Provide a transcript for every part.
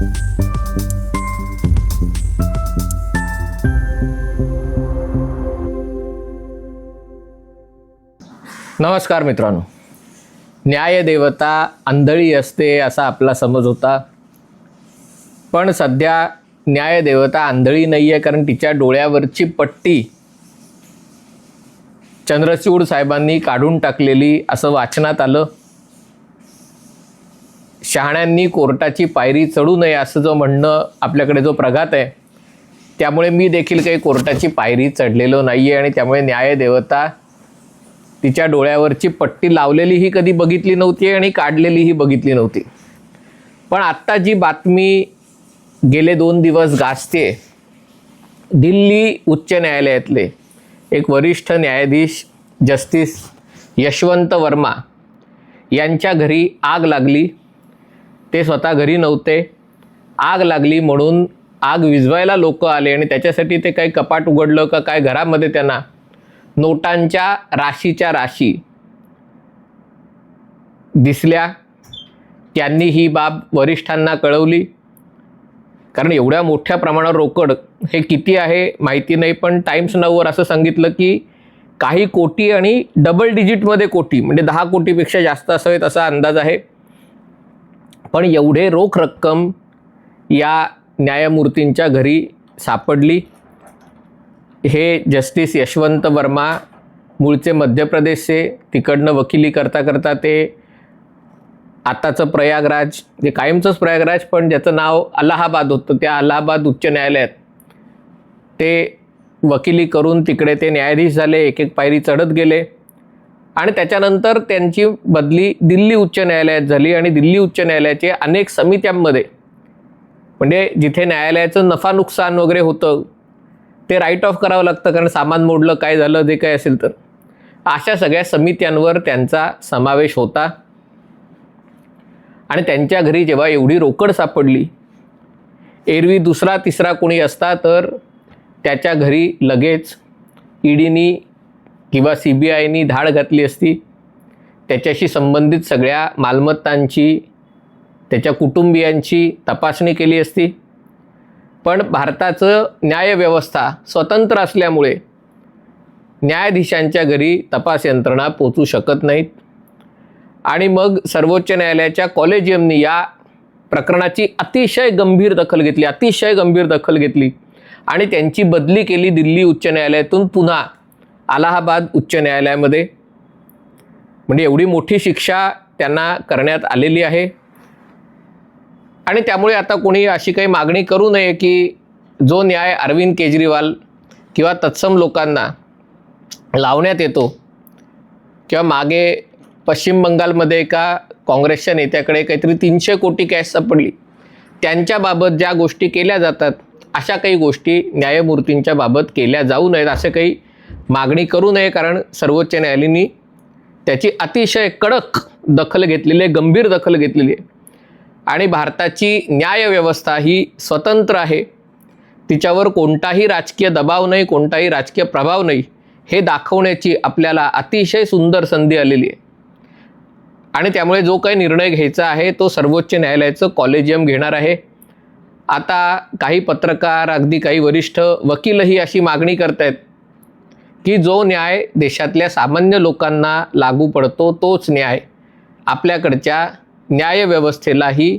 नमस्कार मित्रांनो. न्यायदेवता आंधळी असते असा आपला समज होता. पण सध्या न्यायदेवता आंधळी नाही आहे कारण तिच्या डोळ्यावरची पट्टी चंद्रचूड साहेबांनी काढून टाकलेली असं वाचनात आलं. शहाण्यांनी कोर्टाची पायरी चढू नये असं जो म्हणणं आपल्याकडे जो प्रघात आहे त्यामुळे मी देखील काही कोर्टाची पायरी चढलेलो नाही आहे आणि त्यामुळे न्यायदेवता तिच्या डोळ्यावरची पट्टी लावलेलीही कधी बघितली नव्हती आणि काढलेलीही बघितली नव्हती. पण आत्ता जी बातमी गेले दोन दिवस गाजते दिल्ली उच्च न्यायालयातले एक वरिष्ठ न्यायाधीश जस्टिस यशवंत वर्मा यांच्या घरी आग लागली. ते स्वतः घरी नव्हते. आग लागली म्हणून आग विझवायला लोक आले आणि त्याच्यासाठी ते काही कपाट उघडलं का काय घरामध्ये त्यांना? नोटांच्या राशीच्या राशी दिसल्या. त्यांनी ही बाब वरिष्ठांना कळवली. कारण एवढ्या मोठ्या प्रमाणावर रोकड हे किती आहे माहिती नाही पण टाइम्स नऊवर असं सांगितलं की काही कोटी आणि डबल डिजिटमध्ये कोटी म्हणजे दहा कोटीपेक्षा जास्त असावेत असा अंदाज आहे. पण एवढे रोख रक्कम या न्यायमूर्तींच्या घरी सापडली. हे जस्टिस यशवंत वर्मा मूळचे मध्य प्रदेशचे तिकडनं वकिली करता करता ते आताचं प्रयागराज जे कायमचंच प्रयागराज पण ज्याचं नाव अलाहाबाद होतं त्या अलाहाबाद उच्च न्यायालयात. ते वकिली करून तिकडे ते न्यायाधीश झाले एक एक पायरी चढत गेले. आणि त्याच्यानंतर त्यांची बदली दिल्ली उच्च न्यायालयात झाली आणि दिल्ली उच्च न्यायालयाचे अनेक समित्यांमध्ये म्हणजे जिथे न्यायालयाचं नफा नुकसान वगैरे होतं ते राईट ऑफ करावं लागतं कारण सामान मोडलं काय झालं जे काय असेल तर. अशा सगळ्या समित्यांवर त्यांचा समावेश होता. आणि त्यांच्या घरी जेव्हा एवढी रोकड सापडली एरवी दुसरा तिसरा कोणी असता तर त्याच्या घरी लगेच ईडीनी किंवा सी बी आयनी धाड घातली असती त्याच्याशी संबंधित सगळ्या मालमत्तांची त्याच्या कुटुंबियांची तपासणी केली असती. पण भारताचं न्यायव्यवस्था स्वतंत्र असल्यामुळे न्यायाधीशांच्या घरी तपास यंत्रणा पोचू शकत नाहीत. आणि मग सर्वोच्च न्यायालयाच्या कॉलेजियमनी या प्रकरणाची अतिशय गंभीर दखल घेतली अतिशय गंभीर दखल घेतली. आणि त्यांची बदली केली दिल्ली उच्च न्यायालयातून पुन्हा. अलाहाबाद उच्च न्यायालयामध्ये. म्हणजे एवढी मोठी शिक्षा त्यांना करण्यात आलेली आहे. आणि त्यामुळे आता कोणी अशी काही मागणी करू नये की जो न्याय अरविंद केजरीवाल किंवा तत्सम लोकांना लावण्यात येतो किंवा मागे पश्चिम बंगालमध्ये एका काँग्रेसच्या नेत्याकडे काहीतरी तीनशे कोटी कॅश सापडली त्यांच्याबाबत ज्या गोष्टी केल्या जातात अशा काही गोष्टी न्यायमूर्तींच्या बाबत केल्या जाऊ नयेत असं काही मागणी करू नये कारण सर्वोच्च न्यायालयाने त्याची अतिशय कडक दखल घेतलेली आहे गंभीर दखल घेतलेली आहे. आणि भारताची न्यायव्यवस्था ही स्वतंत्र आहे. तिच्यावर कोणताही राजकीय दबाव नाही कोणताही राजकीय प्रभाव नाही. हे दाखवण्याची आपल्याला अतिशय सुंदर संधी आलेली आहे. आणि त्यामुळे जो काही निर्णय घ्यायचा आहे तो सर्वोच्च न्यायालयाचं कॉलेजियम घेणार आहे. आता काही पत्रकार अगदी काही वरिष्ठ वकीलही अशी मागणी करत आहेत की जो न्याय देशातल्या सामान्य लोकांना लागू पडतो तोच न्याय आपल्याकडच्या न्यायव्यवस्थेलाही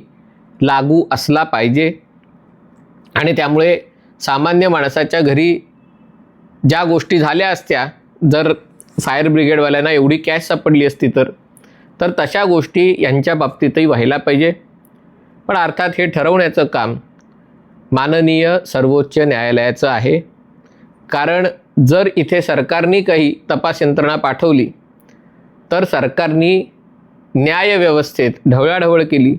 लागू असला पाहिजे. आणि त्यामुळे सामान्य माणसाच्या घरी ज्या गोष्टी झाल्या असत्या जर फायर ब्रिगेडवाल्यांना एवढी कॅश सापडली असती तर तर तशा गोष्टी यांच्या बाबतीतही व्हायला पाहिजे. पण अर्थात हे ठरवण्याचं काम माननीय सर्वोच्च न्यायालयाचं आहे. कारण जर इथे सरकारने काही तपास यंत्रणा पाठवली तर सरकारनी न्यायव्यवस्थेत ढवळाढवळ केली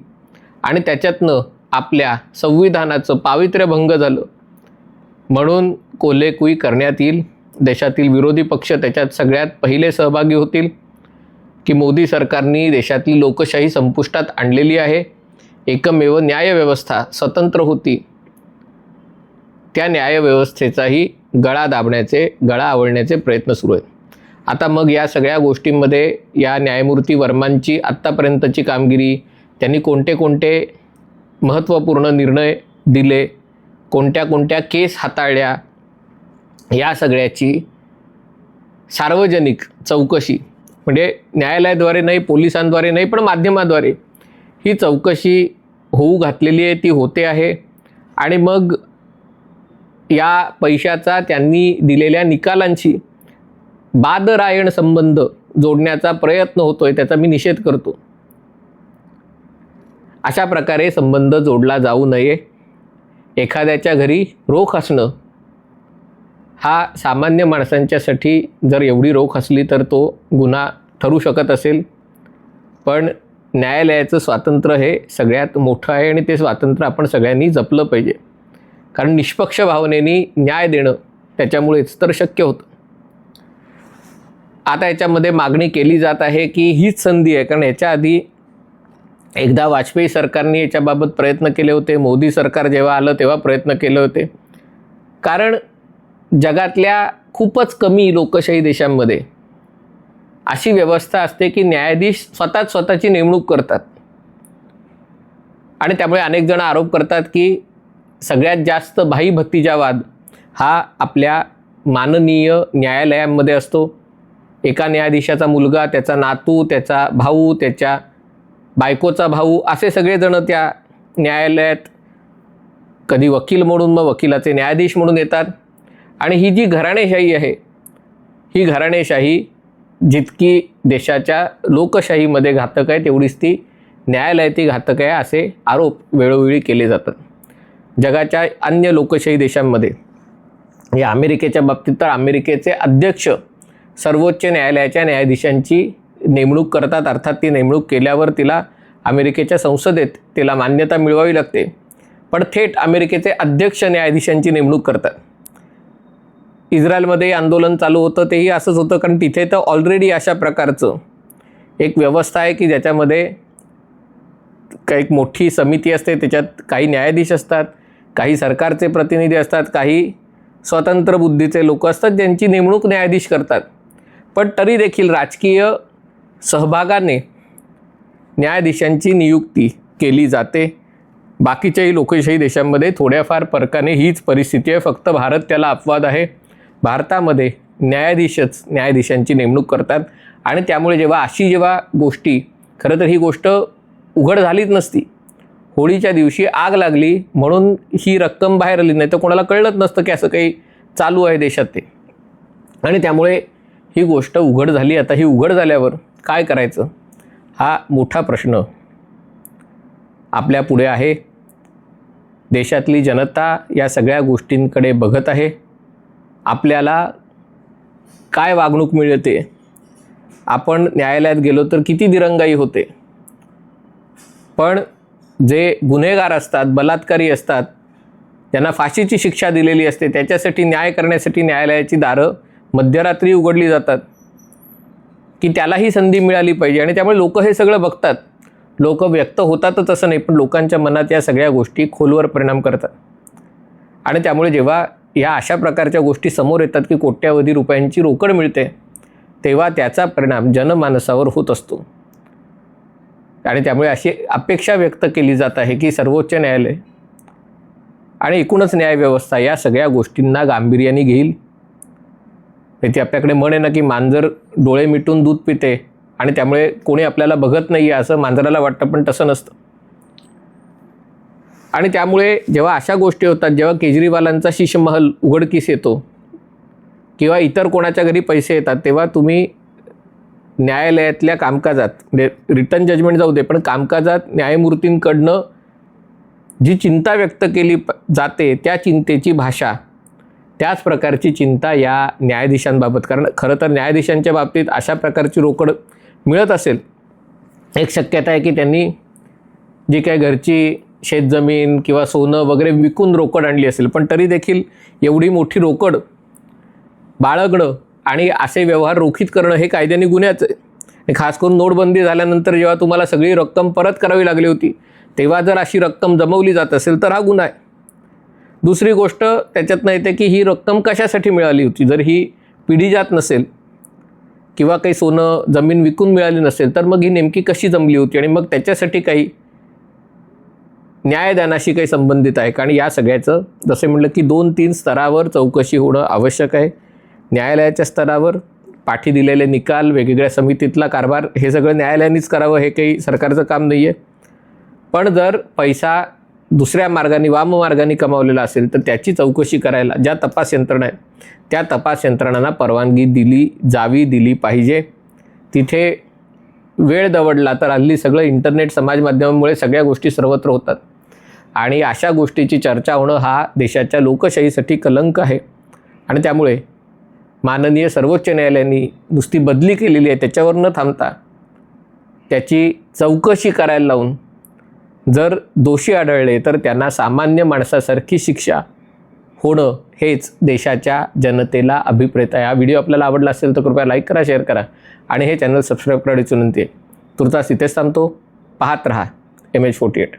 आणि त्याच्यातनं आपल्या संविधानाचं पावित्र्यभंग झालं. म्हणून कोलेकुई करण्यात येईल. देशातील विरोधी पक्ष त्याच्यात सगळ्यात पहिले सहभागी होतील. की मोदी सरकारने देशातली लोकशाही संपुष्टात आणलेली आहे. एकमेव न्यायव्यवस्था स्वतंत्र होती. त्या न्यायव्यवस्थेचाही गळा दाबण्याचे गळा आवळण्याचे प्रयत्न सुरू आहेत. आता मग या सगळ्या गोष्टींमध्ये या न्यायमूर्ती वर्मांची आत्तापर्यंतची कामगिरी त्यांनी कोणते कोणते महत्त्वपूर्ण निर्णय दिले कोणत्या कोणत्या केस हाताळल्या या सगळ्याची सार्वजनिक चौकशी म्हणजे न्यायालयाद्वारे नाही पोलिसांद्वारे नाही पण माध्यमाद्वारे ही चौकशी होऊ घातलेली आहे ती होते आहे. आणि मग या पैशाचा त्यांनी दिलेल्या निकालांशी बादरायण संबंध जोडण्याचा प्रयत्न होतोय त्याचा मी निषेध करतो. अशा प्रकारे संबंध जोडला जाऊ नये. एखाद्याच्या घरी रोख असणं हा सामान्य माणसांच्यासाठी जर एवढी रोख असली तर तो गुन्हा ठरू शकत असेल. पण न्यायालयाचं स्वातंत्र्य हे सगळ्यात मोठं आहे आणि ते स्वातंत्र्य आपण सगळ्यांनी जपलं पाहिजे. कारण निष्पक्ष भावनेने न्याय देणं त्याच्यामुळेच तर शक्य होतं. आता याच्यामध्ये मागणी केली जात आहे की हीच संधी आहे. कारण याच्या आधी एकदा वाजपेयी सरकारने याच्याबाबत प्रयत्न केले होते. मोदी सरकार जेव्हा आलं तेव्हा प्रयत्न केले होते. कारण जगातल्या खूपच कमी लोकशाही देशांमध्ये अशी व्यवस्था असते की न्यायाधीश स्वतःच स्वतःची नेमणूक करतात. आणि त्यामुळे अनेक जण आरोप करतात की सगळ्यात जास्त भाई भतीजावाद हा आपल्या माननीय न्यायालयांमध्ये असतो. एका न्यायाधीशाचा मुलगा त्याचा नातू त्याचा भाऊ त्याच्या बायकोचा भाऊ असे सगळेजण त्या न्यायालयात कधी वकील म्हणून मग वकिलाचे न्यायाधीश म्हणून येतात. आणि ही जी घराणेशाही आहे ही घराणेशाही जितकी देशाच्या लोकशाहीमध्ये घातक आहे तेवढीच ती न्यायालयातही घातक आहे असे आरोप वेळोवेळी केले जातात. जगाच्या अन्य लोकशाही देशांमध्ये. या अमेरिकेच्या बाबतीत तर अमेरिकेचे अध्यक्ष सर्वोच्च न्यायालयाच्या न्यायाधीशांची नेमणूक करतात अर्थात ती नेमणूक केल्यावर तिला अमेरिकेच्या संसदेत तिला मान्यता मिळवावी लागते. पण थेट अमेरिकेचे अध्यक्ष न्यायाधीशांची नेमणूक करतात. इस्रायलमध्ये आंदोलन चालू होतं तेही असंच होतं कारण तिथे तर ऑलरेडी अशा प्रकारचं एक व्यवस्था आहे की ज्याच्यामध्ये काही एक मोठी समिती असते त्याच्यात काही न्यायाधीश असतात काही सरकारचे प्रतिनिधी असतात काही स्वतंत्र बुद्धीचे लोक असतात ज्यांची नेमणूक न्यायाधीश करतात. पण तरी देखील राजकीय सहभागाने न्यायाधीशांची नियुक्ती केली जाते. बाकीच्याही लोकशाही देशांमध्ये थोड्याफार फरकाने हीच परिस्थिती आहे. फक्त भारत त्याला अपवाद आहे. भारतामध्ये न्यायाधीशच न्यायाधीशांची नेमणूक करतात आणि त्यामुळे जेव्हा अशी जेव्हा गोष्टी खरं तर ही गोष्ट उघड झालीच नसती. होळीच्या दिवशी आग लागली म्हणून ही रक्कम बाहेर आली नाही तर कोणाला कळलंच नसतं की असं काही चालू आहे देशात ते. आणि त्यामुळे ही गोष्ट उघड झाली. आता ही उघड झाल्यावर काय करायचं? हा मोठा प्रश्न आपल्या पुढे आहे. देशातली जनता या सगळ्या गोष्टींकडे बघत आहे. आपल्याला काय वागणूक मिळते? आपण न्यायालयात गेलो तर किती दिरंगाई होते? पण जे गुन्हेगार असतात बलात्कारी असतात त्यांना फाशीची शिक्षा दिलेली असते. त्याच्यासाठी न्याय करण्यासाठी न्यायालयाची दारं मध्यरात्री उघडली जातात. की त्यालाही संधी मिळाली पाहिजे आणि त्यामुळे लोक हे सगळं बघतात. लोक व्यक्त होतातच असं नाही पण लोकांच्या मनात या सगळ्या गोष्टी खोलवर परिणाम करतात. आणि त्यामुळे जेव्हा या अशा प्रकारच्या गोष्टी समोर येतात की कोट्यावधी रुपयांची रोकड मिळते तेव्हा त्याचा परिणाम जनमानसावर होत असतो. आणि त्यामुळे अशी अपेक्षा व्यक्त केली जात आहे की सर्वोच्च न्यायालय आणि एकूणच न्यायव्यवस्था या सगळ्या गोष्टींना गांभीर्याने घेईल. त्याची आपल्याकडे म्हणे आहे ना की मांजर डोळे मिटून दूध पिते आणि त्यामुळे कोणी आपल्याला बघत नाही आहे असं मांजराला वाटतं पण तसं नसतं. आणि त्यामुळे जेव्हा अशा गोष्टी होतात जेव्हा केजरीवालांचा शिशमहल उघडकीस येतो किंवा इतर कोणाच्या घरी पैसे येतात तेव्हा तुम्ही न्यायालयातल्या कामकाजात म्हणजे रिटर्न जजमेंट जाऊ दे पण कामकाजात न्यायमूर्तींकडनं जी चिंता व्यक्त केली जाते त्या चिंतेची भाषा त्याच प्रकारची चिंता या न्यायाधीशांबाबत. कारण खरं तर न्यायाधीशांच्या बाबतीत अशा प्रकारची रोकड मिळत असेल एक शक्यता आहे की त्यांनी जी काय घरची शेतजमीन किंवा सोनं वगैरे विकून रोकड आणली असेल पण तरी देखील एवढी मोठी रोकड बाळगणं आणि असे व्यवहार रोखीत करणं हे कायद्याने गुन्ह्याचं आहे. आणि खास करून नोटबंदी झाल्यानंतर जेव्हा तुम्हाला सगळी रक्कम परत करावी लागली होती तेव्हा जर अशी रक्कम जमवली जात असेल तर हा गुन्हा आहे. दुसरी गोष्ट त्याच्यातनं येते की ही रक्कम कशासाठी मिळाली होती? जर ही पिढी जात नसेल किंवा काही सोनं जमीन विकून मिळाली नसेल तर मग ही नेमकी कशी जमली होती? आणि मग त्याच्यासाठी काही न्यायदानाशी काही संबंधित आहे कारण या सगळ्याचं जसं म्हटलं की दोन तीन स्तरावर चौकशी होणं आवश्यक आहे. न्यायालयाच्या स्तरावर पाठी दिलेले निकाल वेगवेगळ्या समितीतला कारभार हे सगळं न्यायालयानेच करावं हे काही सरकारचं काम नाही आहे पण जर पैसा दुसऱ्या मार्गाने वाम मार्गाने कमावलेला असेल तर त्याची चौकशी करायला ज्या तपास यंत्रणा आहेत त्या तपास यंत्रणांना परवानगी दिली जावी दिली पाहिजे. तिथे वेळ दवडला तर हल्ली सगळं इंटरनेट समाज माध्यमामुळे सगळ्या गोष्टी सर्वत्र होतात. आणि अशा गोष्टीची चर्चा होणं हा देशाच्या लोकशाहीसाठी कलंक आहे. आणि त्यामुळे माननीय सर्वोच्च न्यायालयाने नुसती बदली केलेली आहे त्याच्यावर न थांबता त्याची चौकशी करायला लावून जर दोषी आढळले तर त्यांना सामान्य माणसासारखी शिक्षा होणं हेच देशाच्या जनतेला अभिप्रेत आहे. हा व्हिडिओ आपल्याला आवडला असेल तर कृपया लाईक करा शेअर करा आणि हे चॅनल सबस्क्राईब करण्याची विनंती आहे. तुर्तास इथेच थांबतो. पाहत रहा. M H forty eight